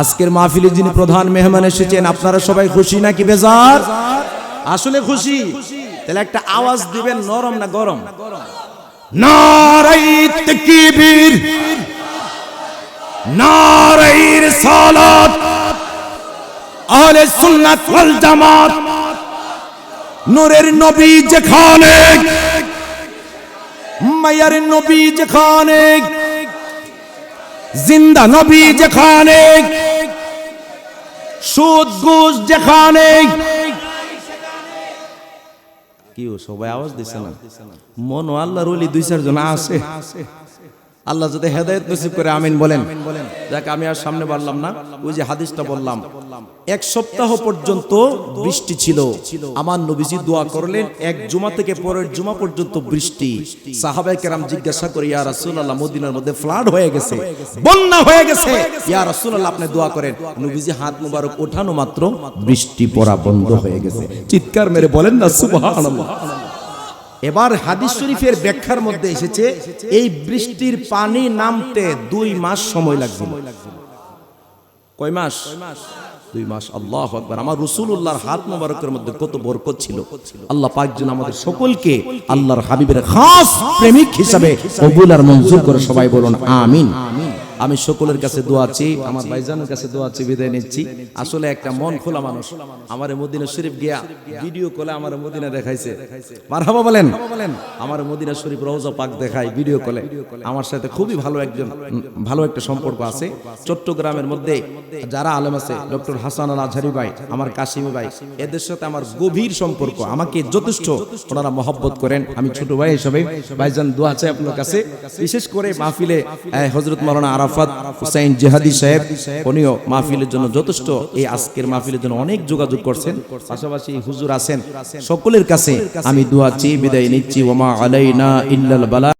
আজকের মাহফিলে যিনি প্রধান মেহমান এসেছেন, আপনারা সবাই খুশি নাকি বেজার? আসলে খুশি। তাহলে একটা আওয়াজ দিবেন, নরম না গরম? নূরের নবী যেখানে, মায়ার নবী যেখানে, জিন্দা নবী যেখানে সুদ ঘুষ যেখানে কি সবাই আওয়াজ দিছে না? মন আল্লাহর ওলি দুই চারজন আছে। আল্লাহ যদি হেদায়েত নসিব করে, আমিন বলেন। যাক আমি আর সামনে বাড়লাম না, ওই যে হাদিসটা বললাম, এক সপ্তাহ পর্যন্ত বৃষ্টি ছিল। আমার নবীজি দোয়া করলেন, এক জুমা থেকে পরের জুমা পর্যন্ত বৃষ্টি। সাহাবায়ে কেরাম জিজ্ঞাসা করে, ইয়া রাসূলুল্লাহ, মদিনার মধ্যে ফ্লাড হয়ে গেছে, বন্যা হয়ে গেছে। ইয়া রাসূলুল্লাহ, আপনি দোয়া করেন। নবীজি হাত মুবারক ওঠানো মাত্র বৃষ্টি পড়া বন্ধ হয়ে গেছে। চিৎকার মেরে বলেন না, সুবহানাল্লাহ। এবার হাদিস শরীফের ব্যাখ্যার মধ্যে এসেছে, এই বৃষ্টির পানি নামতে দুই মাস সময় লাগবে কয় মাস? দুই মাস, আল্লাহ আকবার। আমার রসুল্লাহর হাত মোবারকের মধ্যে কত বরকত ছিল। আল্লাহ পাক যেন আমাদের সকলকে আল্লাহর হাবিবের খাস প্রেমিক হিসাবে কবুল আর মঞ্জুর করে সবাই বলুন, আমিন। আমি সকলের কাছে দোয়া আছি, আমার ভাইজানের কাছে দোয়া আছি, বিদায় নিচ্ছি। আসলে একটা মন খোলা মানুষ। আমার মদিনা শরীফ গিয়া ভিডিও কলে আমার মদিনা দেখাইছে। মারহাবা বলেন। আমার মদিনা শরীফ রওজা পাক দেখায় ভিডিও কলে আমার সাথে খুবই ভালো একজন ভালো একটা সম্পর্ক আছে। চট্টগ্রামের মধ্যে যারা আলেম আছে, ডক্টর হাসান আল আজহারি ভাই, আমার কাশিমি ভাই, এদের সাথে আমার গভীর সম্পর্ক। আমাকে যথেষ্ট ওনারা মহব্বত করেন। আমি ছোট ভাই হিসাবে, ভাইজান দোয়া চাই আপনার কাছে। বিশেষ করে মাহফিলে হজরত মৌলানা আরাফাত হুসাইন জেহাদি সাহেব, উনিও মাহফিলের জন্য যথেষ্ট এই আজকের মাহফিলের জন্য অনেক যোগাযোগ করছেন। পাশাপাশি হুজুর আছেন। সকলের কাছে আমি দোয়া চেয়ে বিদায় নিচ্ছি। ওমা আলাইনা ইল্লাল বালা